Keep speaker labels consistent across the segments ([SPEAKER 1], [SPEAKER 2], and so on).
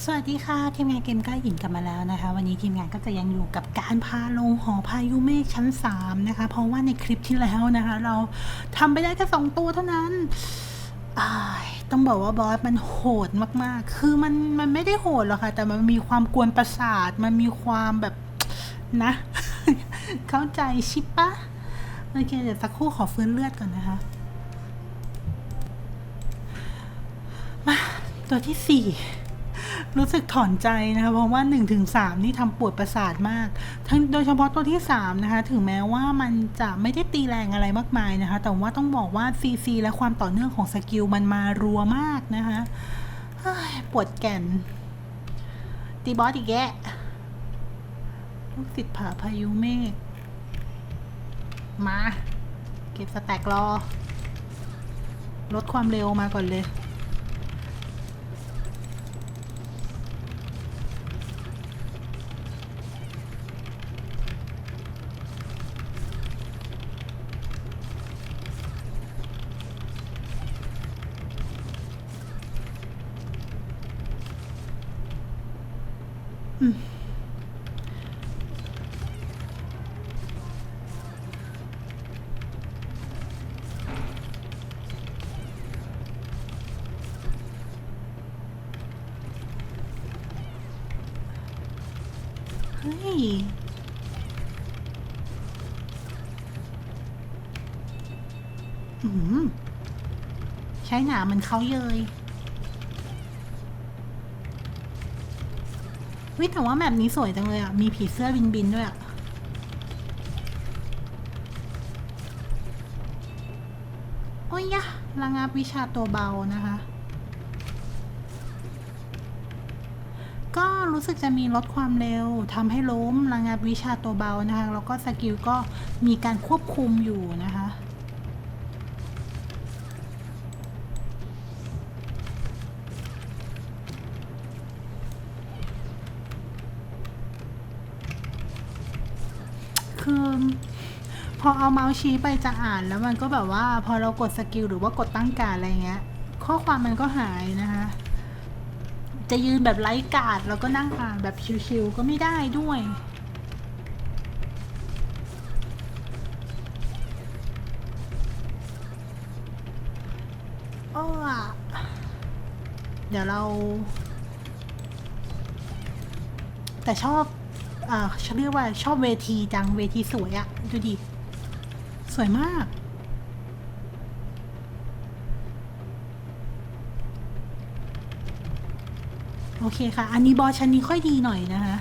[SPEAKER 1] สวัสดีค่ะ ทีมงานเกมกล้หญิงกลับมาแล้วนะคะ วันนี้ทีมงานก็จะยังอยู่กับการพาลงหอพายุเมฆชั้น 3 นะคะ เพราะว่าในคลิปที่แล้วนะคะ เราทำไปได้แค่สองตัวเท่านั้นต้องบอกว่าบอสมันโหดมากๆ คือมันมันไม่ได้โหดหรอกค่ะ แต่มันมีความกวนประสาท มันมีความแบบนะ เข้าใจชิปปะโอเคเดี๋ยวสักครู่ขอฟื้นเลือดก่อนนะคะมาตัวที่สี่ รู้สึกถอนใจนะคะเพราะว่า1นถึงสนี่ทำปวดประสาทมาก ทั้งโดยเฉพาะตัวที่ 3 นะคะ ถึงแม้ว่ามันจะไม่ได้ตีแรงอะไรมากมายนะคะ แต่ว่าต้องบอกว่า CC และความต่อเนื่องของสกิลมันมารัวมากนะคะปวดแก่น ตีบอสอีกแกะลูกศิษย์ผาพายุเมฆมา เก็บสแต็กรอ ลดความเร็วมาก่อนเลย ใช้หนามันเขาเยยวิแต่ว่าแบบนี้สวยจังเลยอะ มีผีเสื้อบินบินๆด้วยอะ โอ้ยยะระงับวิชาตัวเบานะคะ ก็รู้สึกจะมีลดความเร็วทำให้ล้มระงับวิชาตัวเบานะคะ แล้วก็สกิลก็มีการควบคุมอยู่นะคะคือพอเอาเมาส์ชี้ไปจะอ่านแล้วมันก็แบบว่าพอเรากดสกิลหรือว่ากดตั้งการอะไรเงี้ย ข้อความมันก็หายนะคะ จะยืนแบบไร้กาดแล้วก็นั่งอ่านแบบชิวๆก็ไม่ได้ด้วยโอ้อเดี๋ยวเรา แต่ชอบอ่าฉันเรียกว่าชอบเวทีจังเวทีสวยอะดูดิ สวยมาก โอเคค่ะ อันนี้บอชั้นนี้ค่อยดีหน่อยนะคะ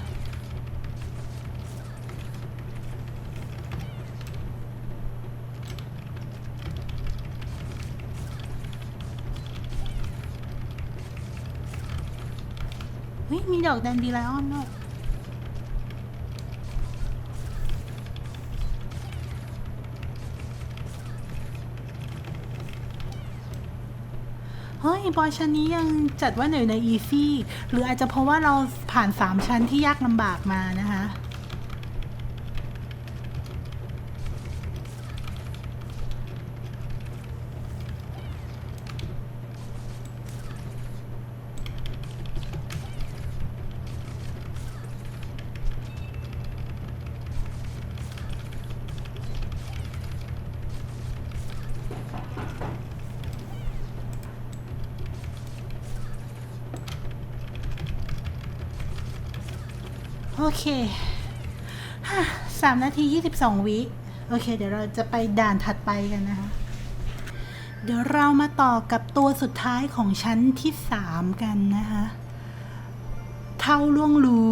[SPEAKER 1] เฮ้ยมีดอกแดนดีไลออนด้วย บอยชั้นนี้ยังจัดว่าหนึ่งในอีซี่หรืออาจจะเพราะว่าเราผ่านสามชั้นที่ยากลำบากมานะคะ โอเคสามนาทียี่สิบสองวิโอเค เดี๋ยวเราจะไปด่านถัดไปกันนะคะ เดี๋ยวเรามาต่อกับตัวสุดท้ายของชั้นที่สามกันนะคะ เท่าล่วงรู้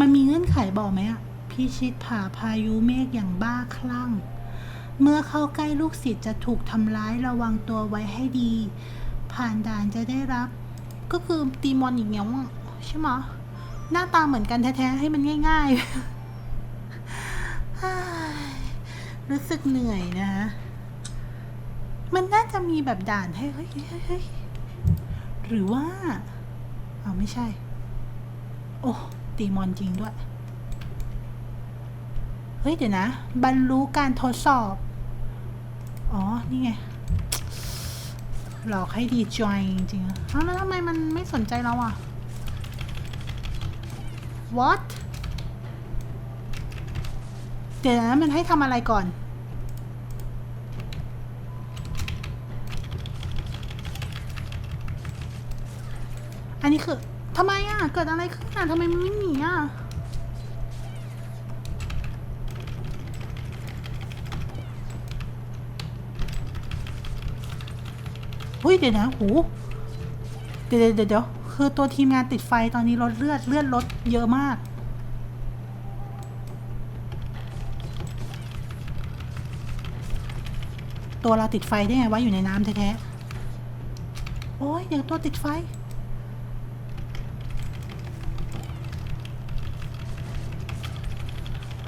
[SPEAKER 1] มันมีเงื่อนไขบอกไหมอะพิชิตผ่าพายุเมฆอย่างบ้าคลั่ง เมื่อเข้าใกล้ลูกศิษย์จะถูกทำร้ายระวังตัวไว้ให้ดี ผ่านด่านจะได้รับ ก็คือตีมอนอย่างเงี้ยใช่ไหม หน้าตาเหมือนกันแท้ๆ ให้มันง่ายๆ รู้สึกเหนื่อยนะมันน่าจะมีแบบด่านให้เฮ้ยเฮ้ยหรือว่า เอาไม่ใช่ โอ้ ตีมอนจริงด้วย เฮ้ย เดี๋ยวนะ บรรลุการทดสอบ อ๋อ นี่ไง หลอกให้ดีจอยจริงๆอะอ้าวแล้วทำไมมันไม่สนใจเราอะ what เดี๋ยวนะมันให้ทำอะไรก่อน อันนี้คือทำไมอะ เกิดอะไรขึ้นอะทำไมมันไม่หนีอะอุ้ยเดี๋ยวนะหู เดี๋ยวเดี๋ยวเดี๋ยว คือตัวทีมงานติดไฟตอนนี้ลดเลือดเลือดลดเยอะมาก ตัวเราติดไฟได้ไงวะอยู่ในน้ำแท้ๆโอ้ยเดี๋ยวตัวติดไฟ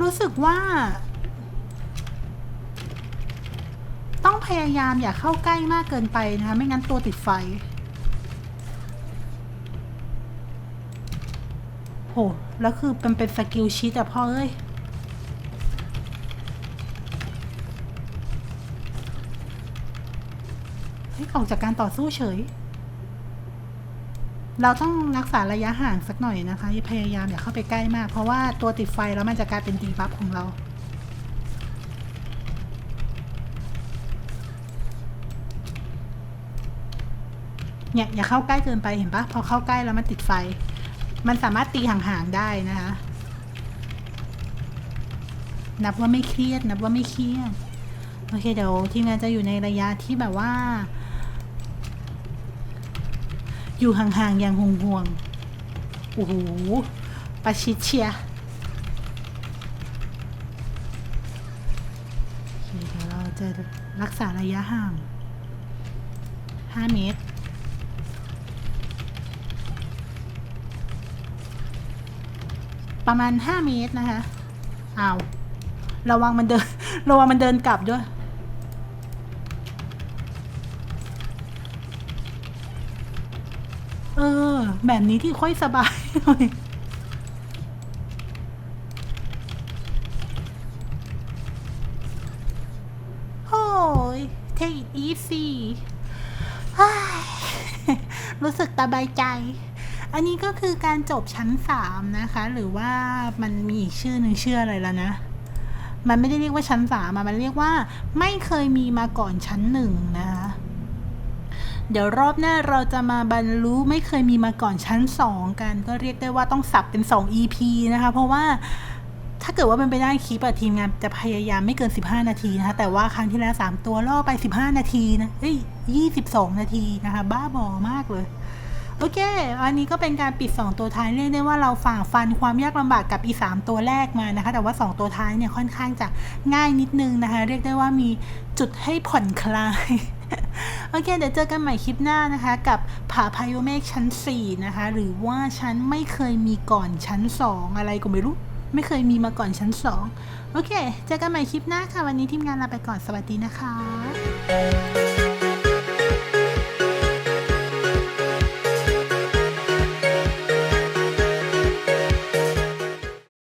[SPEAKER 1] รู้สึกว่า ต้องพยายามอย่าเข้าใกล้มากเกินไปนะคะไม่งั้นตัวติดไฟ ห แล้วคือเป็นเป็นสกิลชีตอะพ่อเอ้ย เฮ้ย ออกจากการต่อสู้เฉย เราต้องรักษาระยะห่างสักหน่อยนะคะ พยายามอย่าเข้าไปใกล้มาก เพราะว่าตัวติดไฟแล้วมันจะกลายเป็นตีบัฟของเราเนี่ยอย่าเข้าใกล้เกินไปเห็นปะพอเข้าใกล้แล้วมันติดไฟ มันสามารถตีห่างๆได้นะคะ นับว่าไม่เครียด นับว่าไม่เครียด โอเคเดี๋ยวทีมงานจะอยู่ในระยะที่แบบว่า อยู่ห่างๆอย่างห่วงๆ โอ้โห ประชิดเชียโอเคเดี๋ยวเราจะรักษาระยะห่าง 5 เมตร ประมาณ 5 เมตรนะคะอ้าวระวังมันเดิน ระวังมันเดินกลับด้วย เออ แบบนี้ที่ค่อยสบายหน่อยโอ้ย take it easy รู้สึกสบายใจ อันนี้ก็คือการจบชั้นสามนะคะ หรือว่ามันมีอีกชื่อหนึ่งชื่ออะไรแล้วนะ มันไม่ได้เรียกว่าชั้นสามมันเรียกว่า ไม่เคยมีมาก่อนชั้นหนึ่งนะคะเดี๋ยวรอบหน้าเราจะมาบรรลุไม่เคยมีมาก่อนชั้น 2 กัน ก็เรียกได้ว่าต้องสับเป็น 2 EP นะคะ เพราะว่าถ้าเกิดว่าเป็นไปได้คลิปอะทีมงานจะพยายามไม่เกิน 15 นาทีนะคะ แต่ว่าครั้งที่แล้ว 3 ตัวล่อไป 15 นาทีนะเอ้ย22 นาทีนะคะ บ้าบอมากเลย โอเค อันนี้ก็เป็นการปิด 2 ตัวท้ายเรียกได้ว่าเราฝ่าฟันความยากลำบากกับอีสามตัวแรกมานะคะ แต่ว่า 2 ตัวท้ายเนี่ยค่อนข้างจะง่ายนิดนึงนะคะ เรียกได้ว่ามีจุดให้ผ่อนคลาย โอเค เดี๋ยวเจอกันใหม่คลิปหน้านะคะ กับผาพายุเมฆชั้น 4 นะคะ หรือว่าชั้นไม่เคยมีก่อนชั้น 2 อะไรก็ไม่รู้ ไม่เคยมีมาก่อนชั้น 2 โอเค เจอกันใหม่คลิปหน้าค่ะ วันนี้ทีมงานลาไปก่อนสวัสดีนะคะ